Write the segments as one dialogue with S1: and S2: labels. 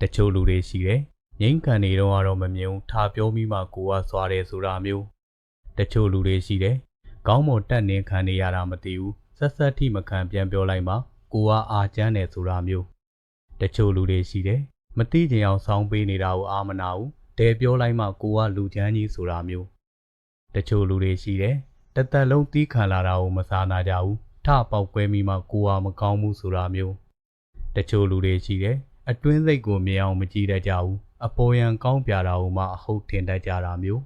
S1: တချို့လူတွေရှိတယ်ငိမ့်ခံနေတော့ကတော့မမြင်ဘူးထားပြောမိမှကိုကစွာတယ်ဆိုတာမျိုးတချို့လူတွေရှိတယ်ကောင်းမွန်တက်နေခံနေရတာမသိဘူးဆက်ဆက်ထိမခံပြန်ပြောလိုက်မှကိုကအာကျန်းတယ်ဆိုတာမျိုးတချို့လူတွေရှိတယ်မသိချင်အောင်ဆောင်းပေးနေတာကိုအာမနာဘူးတဲပြောလိုက်မှကိုကလူချမ်းကြီးဆိုတာမျိုးတချို့လူတွေရှိတယ်တသက်လုံးတီးခံလာတာကိုမစားနာကြဘူးထပေါက်ကွဲမိမှကိုကမကောင်းဘူးဆိုတာမျိုးတချို့လူတွေရှိတယ် အတွင်းစိတ်ကိုမြင်အောင်မကြည့်တတ်ကြဘူးအပေါ်ယံကောင်းပြတာကိုမှအဟုတ်ထင်တတ်ကြတာမျိုး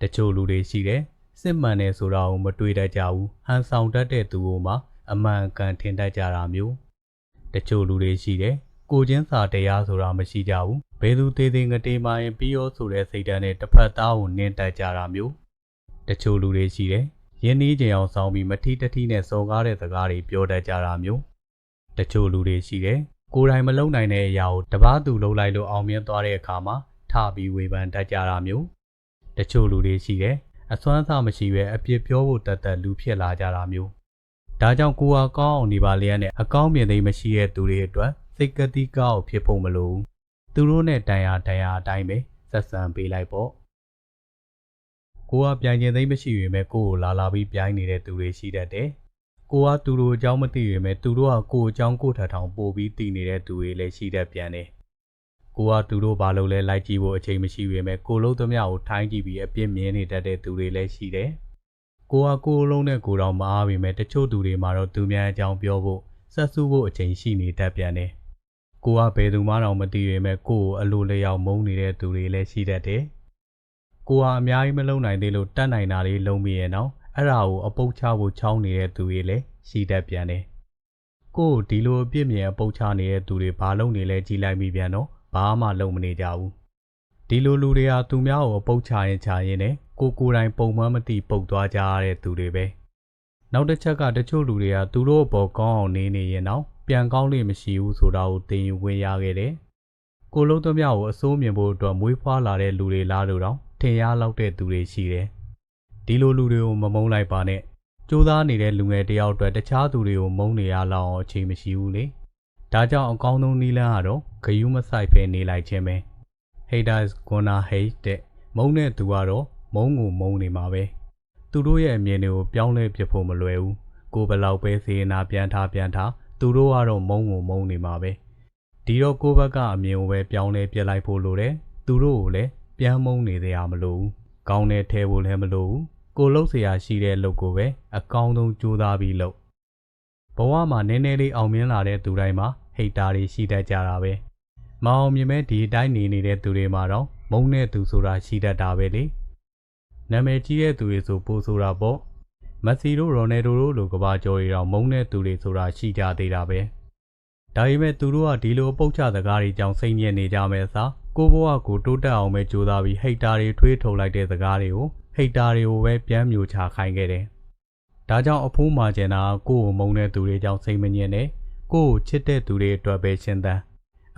S1: တချို့လူတွေရှိတယ်စစ်မှန်တယ်ဆိုတာကိုမတွေးတတ်ကြဘူးဟန်ဆောင်တတ်တဲ့သူကိုမှအမှန်ကန်ထင်တတ်ကြတာမျိုးတချို့လူတွေရှိတယ်ကိုချင်းစာတရားဆိုတာမရှိကြဘူးဘယ်သူသေးသေးငတေးမှရင်ပြီးရောဆိုတဲ့စိတ်ဓာတ်နဲ့တစ်ဖက်သားကိုနင်းတတ်ကြတာမျိုးတချို့လူတွေရှိတယ်ရင်းနှီးကြအောင်ဆောင်ပြီးမထီတထီနဲ့စော်ကားတဲ့စကားတွေပြောတတ်ကြတာမျိုးတချို့လူတွေရှိတယ် ကိုယ်တိုင်မလုံနိုင်တဲ့အရာကိုတပားသူလုံလိုက်လို့အောင်မြင်သွားတဲ့အခါမှာထပြီးဝေဖန်တတ်ကြတာမျိုးတချို့လူတွေရှိတယ်အစွမ်းစားမရှိပဲအပြစ်ပြောဖို့တတ်တတ်လူဖြစ်လာကြတာမျိုးဒါကြောင့်ကိုဟာကောင်းအောင်နေပါလျက်နဲ့အကောင်းမြင်သိမ်းမရှိတဲ့သူတွေအတွက်စိတ်ကတိကောက်ဖြစ်ဖို့မလိုဘူးသူတို့နဲ့တန်ရာတန်ရာအတိုင်းပဲဆက်ဆံပေးလိုက်ပေါ့ကိုကပြိုင်ကျင်သိမ်းမရှိရင်ပဲကိုကိုလာလာပြီးပြိုင်နေတဲ့သူတွေရှိတတ်တယ် ကိုကသူတို့အကြောင်းမသိရင်ပဲသူတို့ကကိုအကြောင်းကိုထထောင်ပို့ပြီးတည်နေတဲ့သူတွေလည်းရှိတတ်ပြန်တယ်ကိုကသူတို့ဘာလို့လဲလိုက်ကြည့်ဖို့အချိန်မရှိရင်ပဲကိုလုံးသမျှကိုထိုင်းကြည့်ပြီးအပြစ်မြင်နေတတ်တဲ့သူတွေလည်းရှိတယ်ကိုကကိုလုံးနဲ့ကိုတော်မအားပေမဲ့တချို့သူတွေမှာတော့သူများအကြောင်းပြောဖို့ဆက်စုဖို့အချိန်ရှိနေတတ်ပြန်တယ်ကိုကဘယ်သူမှတော့မသိရင်ပဲကိုကိုအလိုလျောက်မုန်းနေတဲ့သူတွေလည်းရှိတတ်တယ်ကိုဟာအများကြီးမလုံနိုင်သေးလို့တတ်နိုင်တာလေးလုံးမိရဲ့နော် အဲ့ဒါကိုအပုတ်ချဖို့ချောင်းနေတဲ့သူတွေလည်းရှိတတ်ပြန်တယ်။ကို့ဒီလိုအပြစ်မြင်အပုတ်ချနေတဲ့သူတွေဘာလုပ်နေလဲကြည်လိုက်မိပြန်တော့ဘာမှလုပ်မနေကြဘူး။ဒီလိုလူတွေဟာသူများကိုအပုတ်ချရင်ချရင်နဲ့ကိုကိုယ်တိုင်ပုံမှန်မသိပုတ်သွားကြရတဲ့သူတွေပဲ။နောက်တစ်ချက်ကတချို့လူတွေကသူတို့အပေါ်ကောင်းအောင်နေနေရင်တော့ပြန်ကောင်းလိမ့်မရှိဘူးဆိုတာကိုသိရင်ဝင်ရခဲ့တယ်။ကိုလုံးသမျှကိုအစိုးမြင်ဖို့အတွက်မွေးဖွားလာတဲ့လူတွေလားလို့တော့ထင်ရလောက်တဲ့သူတွေရှိတယ်။ ဒီလိုလူတွေကိုမမုန်းလိုက်ပါနဲ့။ကြိုးစားနေတဲ့လူငယ်တယောက်အတွက်တခြားသူတွေကိုမုန်းနေရလောက်အောင်အချိန်မရှိဘူးလေ။ဒါကြောင့်အကောင်းဆုံးနည်းလမ်းကတော့ဂယုမဆိုင်ဖဲနေလိုက်ခြင်းပဲ။ Haters gonna hate တဲ့မုန်းတဲ့သူကတော့မုန်းကိုမုန်းနေမှာပဲ။သူတို့ရဲ့အမြင်တွေကိုပြောင်းလဲပြဖို့မလွယ်ဘူး။ကိုယ်ဘယ်လောက်ပဲစေနာပြန်ထားပြန်ထားသူတို့ကတော့မုန်းကိုမုန်းနေမှာပဲ။ဒီတော့ကိုယ့်ဘက်ကအမြင်ကိုပဲပြောင်းလဲပြလိုက်ဖို့လိုတယ်။သူတို့ကိုလည်းပြန်မုန်းနေသေးရမလို့ဘူး။ကောင်းတဲ့ထဲဖို့လည်းမလိုဘူး။ ကိုလှုပ်เสียရရှိတဲ့လုပ်ကိုပဲအကောင်းဆုံးကြိုးစားပြီးလုပ်ဘဝမှာနည်းနည်းလေးအောင်မြင်လာတဲ့သူတိုင်းမှာဟိတ်တာတွေရှိတတ်ကြတာပဲမအောင်မြင်မဲ့ဒီအတိုင်းနေနေတဲ့သူတွေမှာတော့မုန်းတဲ့သူဆိုတာရှိတတ်တာပဲလေနာမည်ကြီးတဲ့သူတွေဆိုပိုဆိုတာပေါ့မက်ဆီတို့ရိုနယ်ဒိုတို့လိုကဘာကျော်တွေတော့မုန်းတဲ့သူတွေဆိုတာရှိကြသေးတာပဲဒါပေမဲ့သူတို့ကဒီလိုပုတ်ချစကားတွေကြောင့်စိတ်ညစ်နေကြမယ်စာ ကိုဘဝကိုတိုးတက်အောင်ပဲကြိုးစားပြီးဟိတ်တာတွေထွေးထုတ်လိုက်တဲ့စကားတွေကိုဟိတ်တာတွေကိုပဲပြန်မျိုးချခိုင်းခဲ့တယ်။ဒါကြောင့်အဖိုးမာကျန်တာကိုယ့်ကိုမုန်းတဲ့သူတွေကြောင့်စိတ်မညစ်နဲ့ကိုယ့်ကိုချစ်တဲ့သူတွေအတွက်ပဲရှင်းသန်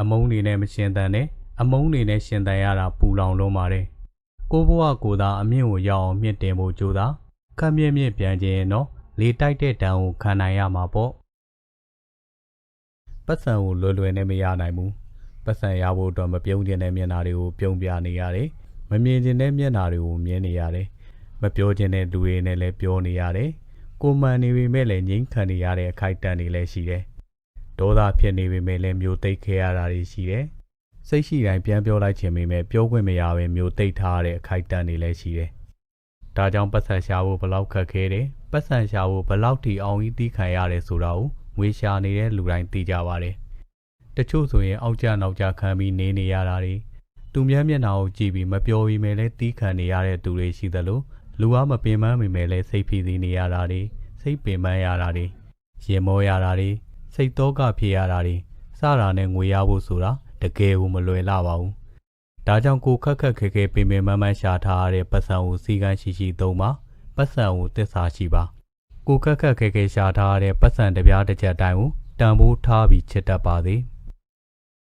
S1: အမုန်းတွေနဲ့မရှင်းသန်နဲ့အမုန်းတွေနဲ့ရှင်းသန်ရတာပူလောင်လုံးပါတယ်။ကိုဘဝကိုသာအမြင့်ကိုရောက်အောင်မြင့်တင်ဖို့ကြိုးစားခက်မြင့်မြင့်ပြန်ခြင်းတော့လေတိုက်တဲ့တန်ကိုခံနိုင်ရမှာပေါ့။ပတ်စံကိုလွယ်လွယ်နဲ့မရနိုင်ဘူး။ ပတ်စံရဖို့အတွက်မပြုံးကျင်တဲ့မျက်နှာတွေကိုပြုံးပြနေရတယ်။မမြင်ကျင်တဲ့မျက်နှာတွေကိုမြင်နေရတယ်။မပြောကျင်တဲ့လူတွေနဲ့လည်းပြောနေရတယ်။ကိုမှန်နေပေမဲ့လည်းငြိမ်းခံနေရတဲ့အခိုက်အတန့်တွေလည်းရှိတယ်။ဒေါသဖြစ်နေပေမဲ့လည်းမျိုးသိပ်ခဲရတာတွေရှိတယ်။စိတ်ရှိတိုင်းပြန်ပြောလိုက်ခြင်းပေမဲ့ပြောခွင့်မရဘဲမျိုးသိပ်ထားရတဲ့အခိုက်အတန့်တွေလည်းရှိတယ်။ဒါကြောင့်ပတ်စံရှာဖို့ဘလောက်ခက်ခဲတယ်။ပတ်စံရှာဖို့ဘလောက်ထိအောင်ကြီးတီးခံရတယ်ဆိုတာကိုငွေရှာနေတဲ့လူတိုင်းသိကြပါတယ်။ တချို့ဆိုရင်အောက်ကျနောက်ကျခံပြီးနေနေရတာတွေသူများမျက်နှာကိုကြည့်ပြီးမပြောပြီးမယ်လဲတီးခံနေရတဲ့သူတွေရှိသလိုလူအားမပင်ပန်းမိမယ်လဲစိတ်ဖိစီးနေရတာတွေစိတ်ပင်ပန်းရတာတွေရင်မောရတာတွေစိတ်တော့ကဖြစ်ရတာတွေစတာနဲ့ငွေရဖို့ဆိုတာတကယ်ကိုမလွယ်လာပါဘူးဒါကြောင့်ကိုခက်ခက်ခဲခဲပင်ပင်မန်းမန်းရှာထားရတဲ့ပတ်စံကိုစီကန်းရှိရှိသုံးပါပတ်စံကိုတစ္ဆာရှိပါကိုခက်ခက်ခဲခဲရှာထားရတဲ့ပတ်စံတပြားတစ်ချက်တိုင်းကိုတန်ဖိုးထားပြီးချစ်တတ်ပါစေ။